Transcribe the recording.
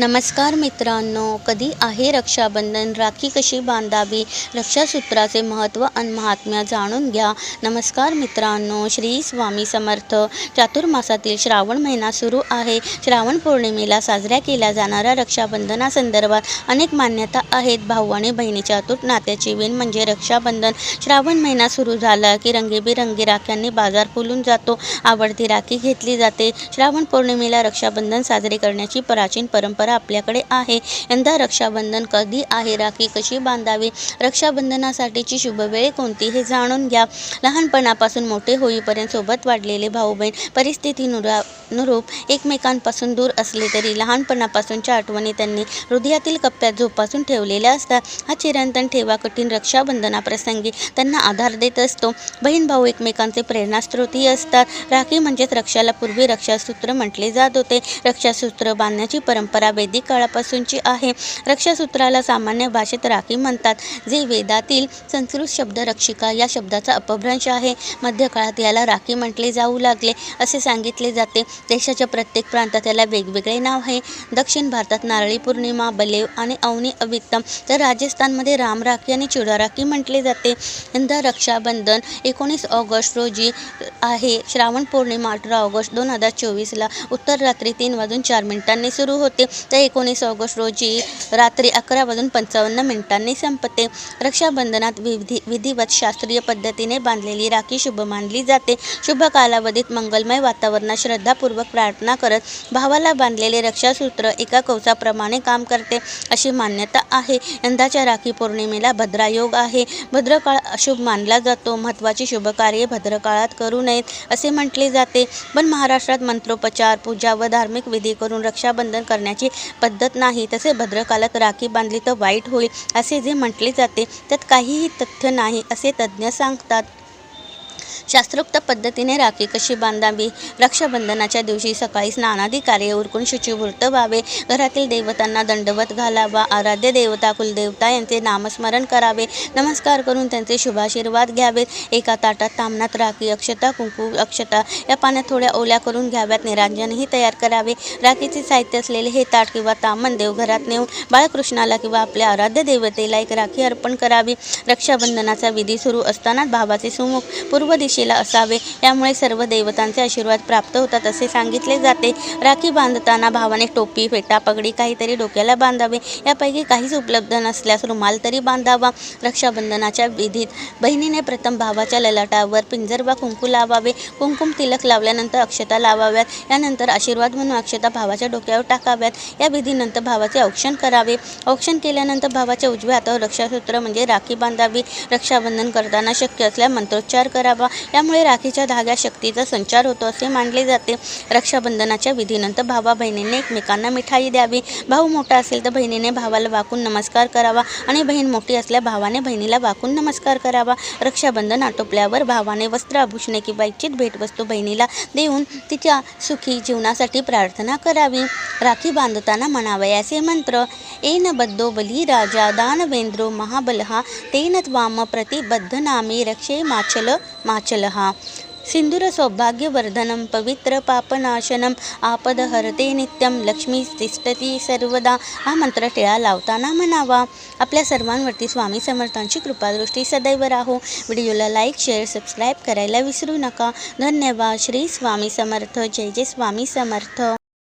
नमस्कार मित्रांनो कधी आहे रक्षाबंधन? राखी कशी बांधावी? रक्षासूत्राचे महत्त्व आणि महात्म्य जाणून घ्या. नमस्कार मित्रांनो श्री स्वामी समर्थ. चातुर्मासातील श्रावण महिना सुरू आहे. श्रावण पौर्णिमेला साजऱ्या केल्या जाणाऱ्या रक्षाबंधनासंदर्भात अनेक मान्यता आहेत. भाऊ आणि बहिणीच्या अतूट नात्याची विण म्हणजे रक्षाबंधन. श्रावण महिना सुरू झाला की रंगीबेरंगी राख्यांनी बाजार फुलून जातो. आवडती राखी घेतली जाते. श्रावण पौर्णिमेला रक्षाबंधन साजरे करण्याची प्राचीन परंपरा आपल्याकडे आहे. यंदा रक्षाबंधन कधी आहे? राखी कशी बांधावी? रक्षाबंधनासाठीची शुभवेळ कोणती? हे जाणून घ्या. लहानपणापासून मोठे होईपर्यंत सोबत वाढलेले भाऊ बहीण परिस्थितीनुरा एकमेकांपासून दूर असले तरी लहानपणापासूनच्या आठवणी त्यांनी हृदयातील कप्प्यात झोपासून ठेवलेल्या असतात. हा चिरंतन ठेवा कठीण रक्षाबंधनाप्रसंगी त्यांना आधार देत असतो. बहीण भाऊ एकमेकांचे प्रेरणास्त्रोतही असतात. राखी म्हणजेच रक्षाला पूर्वी रक्षासूत्र म्हटले जात होते. रक्षासूत्र बांधण्याची परंपरा वैदिक काळापासूनची आहे. रक्षासूत्राला सामान्य भाषेत राखी म्हणतात. जे वेदातील संस्कृत शब्द रक्षिका या शब्दाचा अपभ्रंश आहे. मध्यकाळात याला राखी म्हटले जाऊ लागले असे सांगितले जाते. देशाच्या प्रत्येक प्रांतात याला वेगवेगळे नाव आहे. दक्षिण भारतात नारळी पौर्णिमा बलेव आणि अवनी अविक्तम तर राजस्थानमध्ये राम राखी आणि चिडा राखी म्हटले जाते. यंदा रक्षाबंधन एकोणीस ऑगस्ट रोजी आहे. श्रावण पौर्णिमा अठरा ऑगस्ट दोन हजार चोवीसला. उत्तर रात्री तीन वाजून चार मिनिटांनी सुरू होते. तर एकोणीस ऑगस्ट रोजी रात्री अकरा वाजून पंचावन्न मिनिटांनी संपते. रक्षाबंधनात विधी विधिवत शास्त्रीय पद्धतीने बांधलेली राखी शुभ मानली जाते. शुभ कालावधीत मंगलमय वातावरणात श्रद्धापूर्वक प्रार्थना करत भावाला बांधलेले रक्षासूत्र एका कवचाप्रमाणे काम करते अशी मान्यता आहे. यंदाच्या राखी पौर्णिमेला भद्रायोग आहे. भद्रकाळ अशुभ मानला जातो. महत्त्वाची शुभकार्ये भद्रकाळात करू नयेत असे म्हटले जाते. पण महाराष्ट्रात मंत्रोपचार पूजा व धार्मिक विधी करून रक्षाबंधन करण्याची पद्धत नाही. तसे भद्रकालात राखी बांधली तर वाईट होईल असे जे म्हटले जाते त्यात काहीही तथ्य नाही असे तज्ज्ञ सांगतात. शास्त्रोक्त पद्धतीने राखी कशी बांधावी? रक्षाबंधनाच्या दिवशी सकाळी स्नानादी कार्य उरकून शुचिवृत्त व्हावे. घरातील देवतांना दंडवत घालावा. आराध्य देवता कुलदेवता यांचे नामस्मरण करावे. नमस्कार करून त्यांचे शुभाशीर्वाद घ्यावेत. एका ताटात तामणात राखी अक्षता कुंकू अक्षता या पाण्यात थोड्या ओल्या करून घ्याव्यात. निरांजनही तयार करावे. राखीचे साहित्य असलेले हे ताट किंवा तामण देवघरात नेऊन बाळकृष्णाला किंवा आपल्या आराध्य देवतेला एक राखी अर्पण करावी. रक्षाबंधनाचा विधी सुरू असतानाच भावाचे सुमुख पूर्व दिशेला असावे. यामुळे सर्व देवतांचे आशीर्वाद प्राप्त होतात असे सांगितले जाते. राखी बांधताना भावाने टोपी फेटा पगडी काहीतरी डोक्याला बांधावे. यापैकी काहीच उपलब्ध नसल्यास रुमाल तरी बांधावा. रक्षाबंधनाच्या विधीत बहिणीने प्रथम भावाच्या ललाटावर पिंजर वा कुंकू लावावे. कुंकुम तिलक लावल्यानंतर अक्षता लावाव्यात. यानंतर आशीर्वाद म्हणून अक्षता भावाच्या डोक्यावर टाकाव्यात. या विधीनंतर भावाचे औक्षण करावे. औक्षण केल्यानंतर भावाच्या उजव्या हातावर रक्षासूत्र म्हणजे राखी बांधावी. रक्षाबंधन करताना शक्य असल्यास मंत्रोच्चार करावा. यामुळे राखीच्या धाग्या शक्तीचा संचार होतो असे मानले जाते. रक्षाबंधनाच्या विधीनंतर भावा बहिणीने एकमेकांना मिठाई द्यावी. भाऊ मोठा असेल तर बहिणीने भावाला वाकून नमस्कार करावा आणि बहीण मोठी असल्या भावाने बहिणीला वाकून नमस्कार करावा. रक्षाबंधन आटोपल्यावर भावाने वस्त्र आभूषणे किंवा इच्छित भेटवस्तू बहिणीला देऊन तिच्या सुखी जीवनासाठी प्रार्थना करावी. राखी बांधताना म्हणावयाचे मंत्र एन बद्धो बली राजा दानवेंद्रो महाबलहा तेन त्वाम प्रतिबद्धनामी रक्षे माचल माच सिंदूर सौभाग्यवर्धनं पवित्र पापनाशनम आपदहरते नित्यं लक्ष्मी तिष्ठती सर्वदा। हा मंत्र टिळा लावताना म्हणावा आपल्या सर्वांवरती स्वामी समर्थांची कृपादृष्टी सदैव राहो। व्हिडिओला लाईक शेअर सबस्क्राईब करायला विसरू नका। धन्यवाद। श्री स्वामी समर्थ। जय जय स्वामी समर्थ।